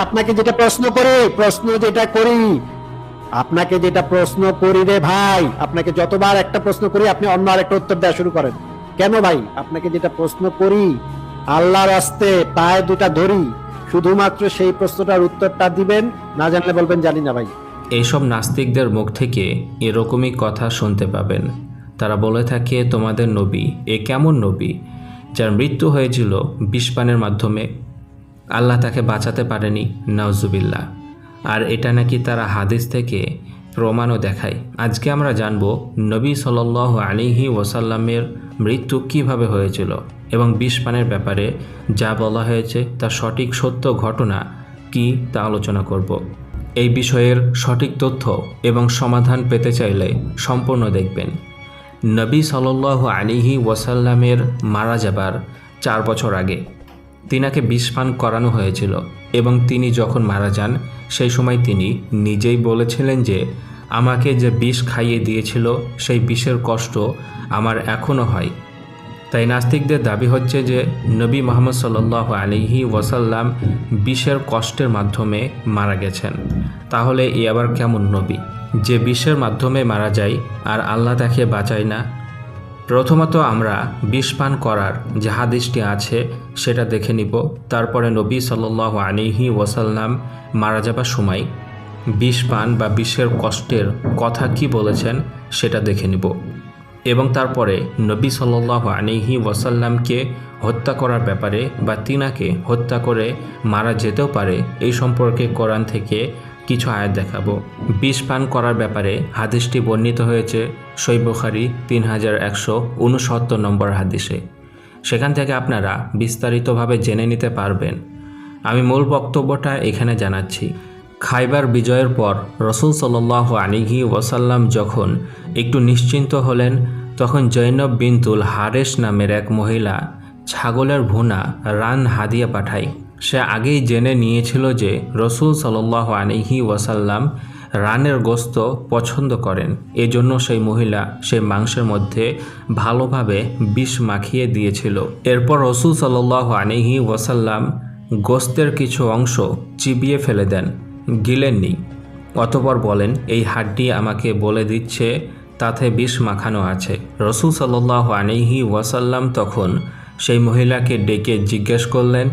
আপনাকে যেটা প্রশ্ন করি, প্রশ্ন যেটা করি। আপনাকে যেটা প্রশ্ন করি রে ভাই, আপনাকে যতবার একটা প্রশ্ন করি, আপনি অন্য আরেকটা উত্তর দেওয়া শুরু করেন। কেন ভাই? আপনাকে যেটা প্রশ্ন করি, আল্লাহর আস্তে পায়ে দুটা ধরি, শুধুমাত্র সেই প্রশ্নটার উত্তরটা দিবেন, না জানলে বলবেন, জানি না ভাই। এইসব নাস্তিকদের মুখ থেকে এরকমই কথা শুনতে পাবেন। তারা বলে থাকে, তোমাদের নবী, এ কেমন নবী? যার মৃত্যু হয়েছিল বিষপানের মাধ্যমে আল্লাহ তাকে বাঁচাতে পারেনি, নাউজুবিল্লাহ। আর এটা নাকি তারা হাদিস থেকে প্রমাণও দেখায়। আজকে আমরা জানব নবী সাল আলিহি ওয়াসাল্লামের মৃত্যু কীভাবে হয়েছিল এবং বিষপানের ব্যাপারে যা বলা হয়েছে তার সঠিক সত্য ঘটনা কি তা আলোচনা করব। এই বিষয়ের সঠিক তথ্য এবং সমাধান পেতে চাইলে সম্পূর্ণ দেখবেন। নবী সাল আলিহি ওয়াসাল্লামের মারা যাবার চার বছর আগে তিনাকে বিষপান করানো হয়েছিল এবং তিনি যখন মারা যান, সেই সময় তিনি নিজেই বলেছিলেন যে, আমাকে যে বিষ খাইয়ে দিয়েছিল, সেই বিষের কষ্ট আমার এখনও হয়। তাই নাস্তিকদের দাবি হচ্ছে যে, নবী মোহাম্মদ সাল্লাহ আলিহি ওয়াসাল্লাম বিষের কষ্টের মাধ্যমে মারা গেছেন। তাহলে এ আবার কেমন নবী? যে বিষের মাধ্যমে মারা যায়, আর আল্লাহ তাকে বাঁচায় না প্রথমত আমরা বিষ পান করার যে হাদিসটি আছে, সেটা দেখে নিব। তারপরে নবী সাল্লাহ আলিহি ওয়াসাল্লাম মারা যাবার সময় বিষ পান বা বিষের কষ্টের কথা কি বলেছেন, সেটা দেখে নিব। এবং তারপরে নবী সাল্লাহ আলিহি ওয়াসাল্লামকে হত্যা করার ব্যাপারে বা তিনাকে হত্যা করে মারা যেতেও পারে, এই সম্পর্কে কোরআন থেকে কিছু আয়াত দেখাবো। বিষ পান করার ব্যাপারে হাদিসটি বর্ণিত হয়েছে সৈবখারি তিন হাজার একশো উনসত্তর নম্বর হাদিসে। সেখান থেকে আপনারা বিস্তারিতভাবে জেনে নিতে পারবেন। আমি মূল বক্তব্যটা এখানে জানাচ্ছি। খাইবার বিজয়ের পর রসুল সাল্লাহ আলিহি ওয়াসাল্লাম যখন একটু নিশ্চিন্ত হলেন, তখন জৈনব বিনতুল হারেশ নামের এক মহিলা ছাগলের ভুনা রান হাদিয়া পাঠায়। সে আগেই জেনে নিয়েছিল যে রসুল সাল্লাহ আলিহি ওয়াসাল্লাম রানের গোস্ত পছন্দ করেন। এজন্য সেই মহিলা সেই মাংসের মধ্যে ভালোভাবে বিষ মাখিয়ে দিয়েছিল। এরপর রসুল সাল্লাহ আলিহি ওয়াসাল্লাম গোস্তের কিছু অংশ চিবিয়ে ফেলে দেন, গিলেননি। অতপর বলেন, এই হাড্ডি আমাকে বলে দিচ্ছে, তাতে বিষ মাখানো আছে। রসুল সাল্লাহ আলিহি ওয়াসাল্লাম তখন সেই মহিলাকে ডেকে জিজ্ঞেস করলেন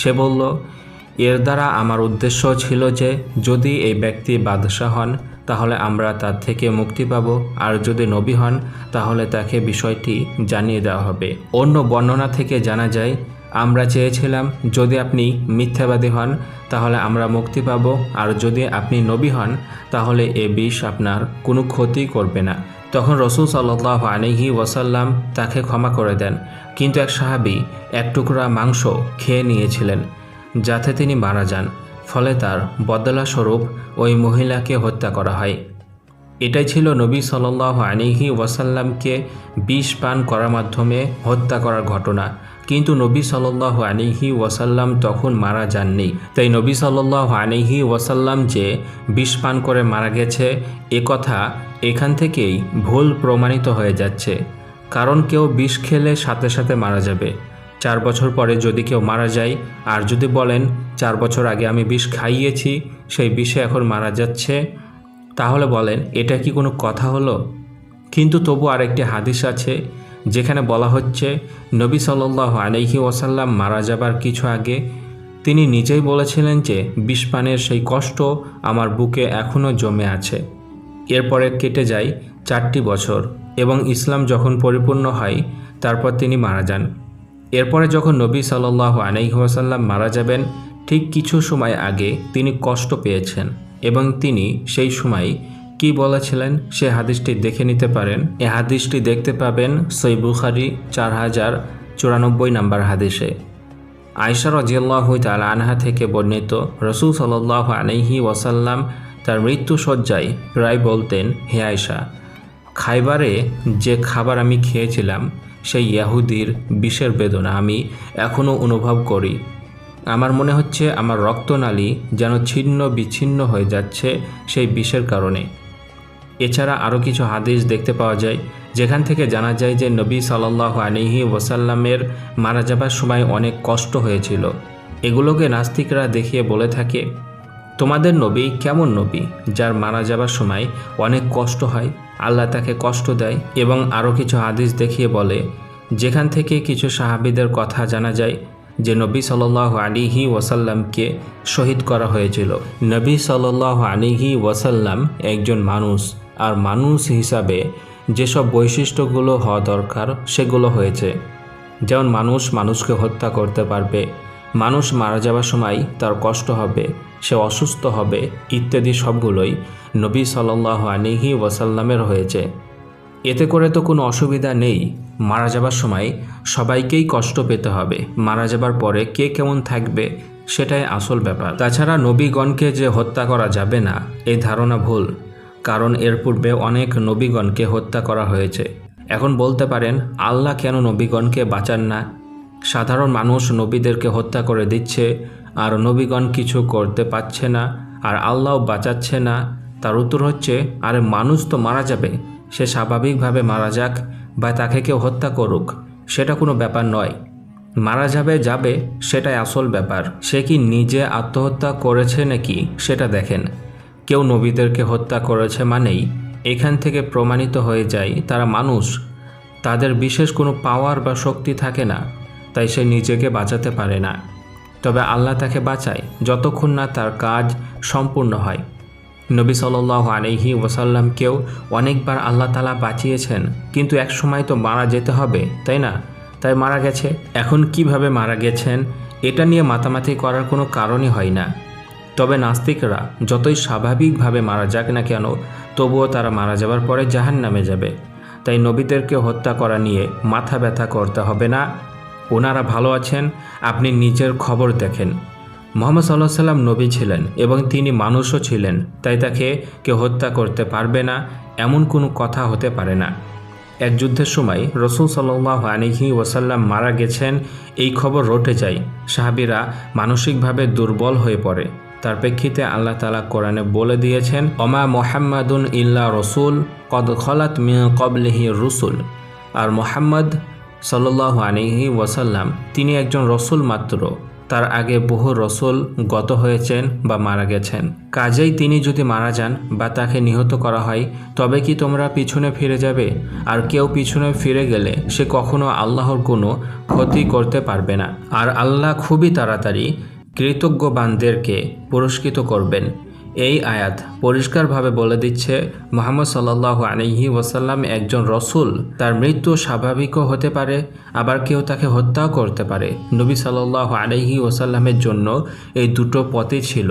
সে বলল, এর দ্বারা আমার উদ্দেশ্য ছিল যে, যদি এই ব্যক্তি বাদশাহ হন, তাহলে আমরা তার থেকে মুক্তি পাব। আর যদি নবী হন, তাহলে তাকে বিষয়টি জানিয়ে দেওয়া হবে। অন্য বর্ণনা থেকে জানা যায়, আমরা চেয়েছিলাম, যদি আপনি মিথ্যাবাদী হন, তাহলে আমরা মুক্তি পাব। আর যদি আপনি নবী হন, তাহলে এ বিষ আপনার কোনো ক্ষতি করবে না। তখন রসুল সাল্লাহ আলহি ওয়াসাল্লাম তাকে ক্ষমা করে দেন। কিন্তু এক সাহাবি এক টুকরা মাংস খেয়ে নিয়েছিলেন, যাতে তিনি মারা যান। ফলে তার বদলা স্বরূপ ওই মহিলাকে হত্যা করা হয়। এটাই ছিল নবী সাল্লাহ আলিহি ওয়াসাল্লামকে বিষ পান করার মাধ্যমে হত্যা করার ঘটনা। কিন্তু নবী সাল্লাহ আলিহি ওয়াসাল্লাম তখন মারা যাননি। তাই নবী সাল্লাহ আলিহি ওয়াসাল্লাম যে বিষ পান করে মারা গেছে, এ কথা এখান থেকেই ভুল প্রমাণিত হয়ে যাচ্ছে। কারণ কেউ বিষ খেলে সাথে সাথে মারা যাবে। চার বছর পরে যদি কেউ মারা যায়, আর যদি বলেন, চার বছর আগে আমি বিষ খাইয়েছি, সেই বিষে এখন মারা যাচ্ছে, তাহলে বলেন, এটা কি কোনো কথা হলো? কিন্তু তবু আরেকটি হাদিস আছে যেখানে বলা হচ্ছে, নবী সাল্লাহ আলহি ওয়াসাল্লাম মারা যাবার কিছু আগে তিনি নিজেই বলেছিলেন যে বিষপানের সেই কষ্ট আমার বুকে এখনও জমে আছে। এরপরে কেটে যায় চারটি বছর এবং ইসলাম যখন পরিপূর্ণ হয়, তারপর তিনি মারা যান। এরপরে যখন নবী সাল্লাহ আলহিহাসাল্লাম মারা যাবেন, ঠিক কিছু সময় আগে তিনি কষ্ট পেয়েছেন এবং তিনি সেই সময় কি বলেছিলেন সে হাদিসটি দেখে নিতে পারেন। এ হাদিসটি দেখতে পাবেন সই বুখারি চার হাজার চুরানব্বই নম্বর হাদিসে। আয়সা রজিয়াল্লাহ তাল আনহা থেকে বর্ণিত রসুল সাল্লাহ আলহি ওয়াসাল্লাম তার মৃত্যু সজ্জায় প্রায় বলতেন, হে আয়সা খাইবারে যে খাবার আমি খেয়েছিলাম, সেই ইয়াহুদির বিষের বেদনা আমি এখনও অনুভব করি। আমার মনে হচ্ছে আমার রক্তনালী যেন ছিন্ন বিচ্ছিন্ন হয়ে যাচ্ছে সেই বিষের কারণে। এছাড়া আরও কিছু হাদিস দেখতে পাওয়া যায়, যেখান থেকে জানা যায় যে নবী সাল্লাহ আলিহি ওয়াসাল্লামের মারা যাবার সময় অনেক কষ্ট হয়েছিল। এগুলোকে নাস্তিকরা দেখিয়ে বলে থাকে, তোমাদের নবী কেমন নবী, যার মারা যাবার সময় অনেক কষ্ট হয়, আল্লাহ তাকে কষ্ট দেয়? এবং আরও কিছু হাদিস দেখিয়ে বলে, যেখান থেকে কিছু সাহাবিদের কথা জানা যায় যে নবী সাল্লাহ আলিহি ওয়াসাল্লামকে শহীদ করা হয়েছিল। নবী সাল্লাহ আলিহি ওয়াসাল্লাম একজন মানুষ আর মানুষ হিসাবে যেসব বৈশিষ্ট্যগুলো হওয়া দরকার, সেগুলো হয়েছে। যেমন মানুষ মানুষকে হত্যা করতে পারবে, মানুষ মারা যাওয়ার সময় তার কষ্ট হবে, সে অসুস্থ হবে, ইত্যাদি সবগুলোই নবী সাল্লাহ আলিহি ওয়াসাল্লামের হয়েছে। এতে করে তো কোনো অসুবিধা নেই, মারা যাবার সময় সবাইকেই কষ্ট পেতে হবে, মারা যাবার পরে কে কেমন থাকবে, সেটাই আসল ব্যাপার। তাছাড়া নবীগণকে যে হত্যা করা যাবে না এই ধারণা ভুল। কারণ এর পূর্বে অনেক নবীগণকে হত্যা করা হয়েছে। এখন বলতে পারেন, আল্লাহ কেন নবীগণকে বাঁচান না? সাধারণ মানুষ নবীদেরকে হত্যা করে দিচ্ছে, আর নবীগণ কিছু করতে পারছে না, আর আল্লাহও বাঁচাচ্ছে না। তার উত্তর হচ্ছে, আরে মানুষ তো মারা যাবে, সে স্বাভাবিকভাবে মারা যাক বা তাকে কেউ হত্যা করুক, সেটা কোনো ব্যাপার নয়। মারা যাবে যাবে, সেটাই আসল ব্যাপার। সে কি নিজে আত্মহত্যা করেছে নাকি, সেটা দেখেন। কেউ নবীদেরকে হত্যা করেছে মানেই এখান থেকে প্রমাণিত হয়ে যায় তারা মানুষ। তাদের বিশেষ কোনো পাওয়ার বা শক্তি থাকে না, তাই সে নিজেকে বাঁচাতে পারে না। তবে আল্লাহ তাকে বাঁচায় যতক্ষণ না তার কাজ সম্পূর্ণ হয়। নবী সাল আলহি ওসাল্লামকেও অনেকবার আল্লাহ তালা বাঁচিয়েছেন, কিন্তু এক সময় তো মারা যেতে হবে, তাই না? তাই মারা গেছে। এখন কীভাবে মারা গেছেন, এটা নিয়ে মাতামাতি করার কোনো কারণই হয় না। তবে নাস্তিকরা যতই স্বাভাবিকভাবে মারা যাক না কেন, তবুও তারা মারা যাবার পরে জাহান নামে যাবে। তাই নবীদেরকে হত্যা করা নিয়ে মাথা ব্যথা করতে হবে না। ওনারা ভালো আছেন, আপনি নিজের খবর দেখেন। মোহাম্মদ সাল্লাহ সাল্লাম নবী ছিলেন এবং তিনি মানুষও ছিলেন, তাই তাকে কেউ হত্যা করতে পারবে না, এমন কোনো কথা হতে পারে না। এক যুদ্ধের সময় রসুল সাল্লাহ আনিহি ওয়াসাল্লাম মারা গেছেন, এই খবর রটে যায়। সাহাবিরা মানসিকভাবে দুর্বল হয়ে পড়ে। তার প্রেক্ষিতে আল্লাহ তালা কোরআনে বলে দিয়েছেন অমা মোহাম্মদুন ইল্লা রসুল, কদ খলাত মিয়া কবলিহি রসুল। আর মোহাম্মদ সাল্লাহ আনিহি ওয়াসাল্লাম, তিনি একজন রসুল মাত্র। তার আগে বহু রসুল গত হয়েছেন বা মারা গেছেন। কাজেই তিনি যদি মারা যান বা তাকে নিহত করা হয়, তবে কি তোমরা পিছনে ফিরে যাবে? আর কেউ পিছনে ফিরে গেলে সে কখনো আল্লাহর কোনো ক্ষতি করতে পারবে না। আর আল্লাহ খুবই তাড়াতাড়ি কৃতজ্ঞবানদেরকে পুরস্কৃত করবেন। এই আয়াত পরিষ্কারভাবে বলে দিচ্ছে, মোহাম্মদ সাল্লাহ আলহি ওয়াসাল্লাম একজন রসুল, তার মৃত্যু স্বাভাবিকও হতে পারে, আবার কেউ তাকে হত্যাও করতে পারে। নবী সাল্লাহ আলহি ওয়াসাল্লামের জন্য এই দুটো পথই ছিল।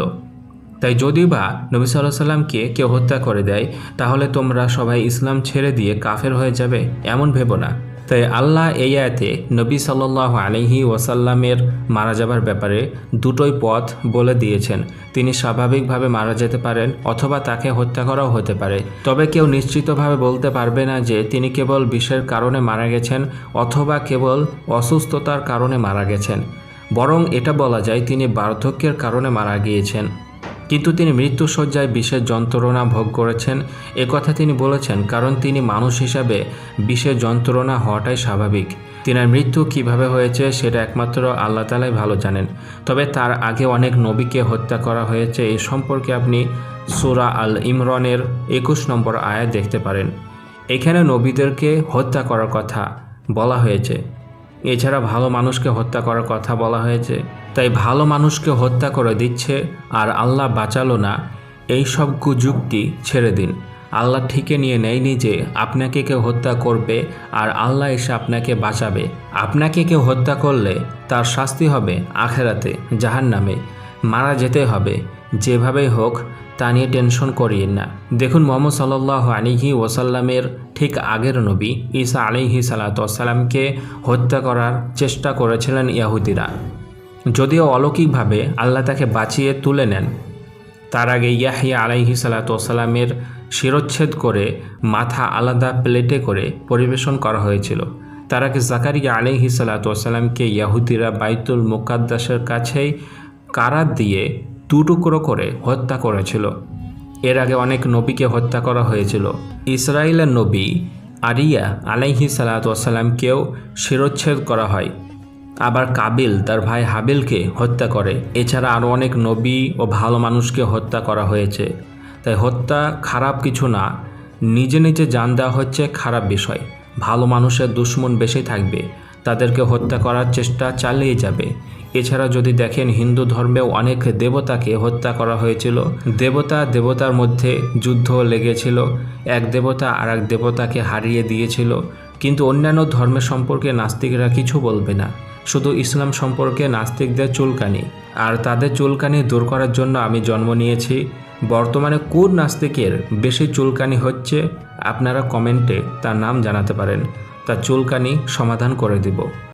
তাই যদি বা নবী সাল্লাহ সাল্লামকে কেউ হত্যা করে দেয়, তাহলে তোমরা সবাই ইসলাম ছেড়ে দিয়ে কাফের হয়ে যাবে, এমন ভেবো না। তাই আল্লাহ এই আয়াতে নবী সাল্লাহ আলহি ওয়াসাল্লামের মারা যাবার ব্যাপারে দুটোই পথ বলে দিয়েছেন। তিনি স্বাভাবিকভাবে মারা যেতে পারেন অথবা তাকে হত্যা করাও হতে পারে। তবে কেউ নিশ্চিতভাবে বলতে পারবে না যে তিনি কেবল বিষের কারণে মারা গেছেন অথবা কেবল অসুস্থতার কারণে মারা গেছেন। বরং এটা বলা যায় তিনি বার্ধক্যের কারণে মারা গিয়েছেন। কিন্তু তিনি মৃত্যুসজ্জায় বিশেষ যন্ত্রণা ভোগ করেছেন। এ কথা তিনি বলেছেন, কারণ তিনি মানুষ হিসাবে বিশেষ যন্ত্রণা হওয়াটাই স্বাভাবিক। তিনার মৃত্যু কীভাবে হয়েছে সেটা একমাত্র আল্লাহ তালাই ভালো জানেন। তবে তার আগে অনেক নবীকে হত্যা করা হয়েছে এ সম্পর্কে আপনি সুরা আল ইমরনের একুশ নম্বর আয়াত দেখতে পারেন। এখানে নবীদেরকে হত্যা করার কথা বলা হয়েছে। এছাড়া ভালো মানুষকে হত্যা করার কথা বলা হয়েছে। তাই ভালো মানুষকে হত্যা করে দিচ্ছে আর আল্লাহ বাঁচালো না। এই সব কুযুক্তি ছেড়ে দিন। আল্লাহ ঠিকে নিয়ে নেয়নি যে আপনাকে কেউ হত্যা করবে আর আল্লাহ এসে আপনাকে বাঁচাবে। আপনাকে কেউ হত্যা করলে তার শাস্তি হবে আখেরাতে জাহান নামে মারা যেতে হবে। যেভাবেই হোক, তা নিয়ে টেনশন করিয়েন না। দেখুন, মোহাম্মদ সাল্লাহ আলিহি ওসাল্লামের ঠিক আগের নবী ঈসা আলিহি সালাতামকে হত্যা করার চেষ্টা করেছিলেন ইয়াহুদিরা। যদিও অলৌকিকভাবে আল্লাহ তাকে বাঁচিয়ে তুলে নেন। তার আগে ইয়াহিয়া আলাইহি সালাতামের শিরচ্ছেদ করে মাথা আলাদা প্লেটে করে পরিবেশন করা হয়েছিল। তার আগে জাকারিয়া আলাইহি সালাতামকে ইয়াহুদিরা বাইতুল মোকাদ্দাসের কাছেই কারাত দিয়ে দুটুকরো করে হত্যা করেছিল। এর আগে অনেক নবীকে হত্যা করা হয়েছিল। ইসরায়েলের নবী আরিয়া আলাইহি সালাতামকেও শিরচ্ছেদ করা হয়। আবার কাবিল, তার ভাই হাবিলকে হত্যা করে। এছাড়া আরও অনেক নবী ও ভালো মানুষকে হত্যা করা হয়েছে। তাই হত্যা খারাপ কিছু না। নিজে নিজে জান দেওয়া হচ্ছে খারাপ বিষয়। ভালো মানুষের দুশ্মন বেশি থাকবে। তাদেরকে হত্যা করার চেষ্টা চালিয়ে যাবে। এছাড়া যদি দেখেন হিন্দু ধর্মেও অনেক দেবতাকে হত্যা করা হয়েছিল। দেবতা দেবতার মধ্যে যুদ্ধ লেগেছিল। এক দেবতা আর এক দেবতাকে হারিয়ে দিয়েছিল। কিন্তু অন্যান্য ধর্মের সম্পর্কে নাস্তিকরা কিছু বলবে না। শুধু ইসলাম সম্পর্কে নাস্তিকদের চুলকানি, আর তাদের চুলকানি দূর করার জন্য আমি জন্ম নিয়েছি। বর্তমানে কোন নাস্তিকের বেশি চুলকানি হচ্ছে, আপনারা কমেন্টে তার নাম জানাতে পারেন। তার চুলকানি সমাধান করে দিব।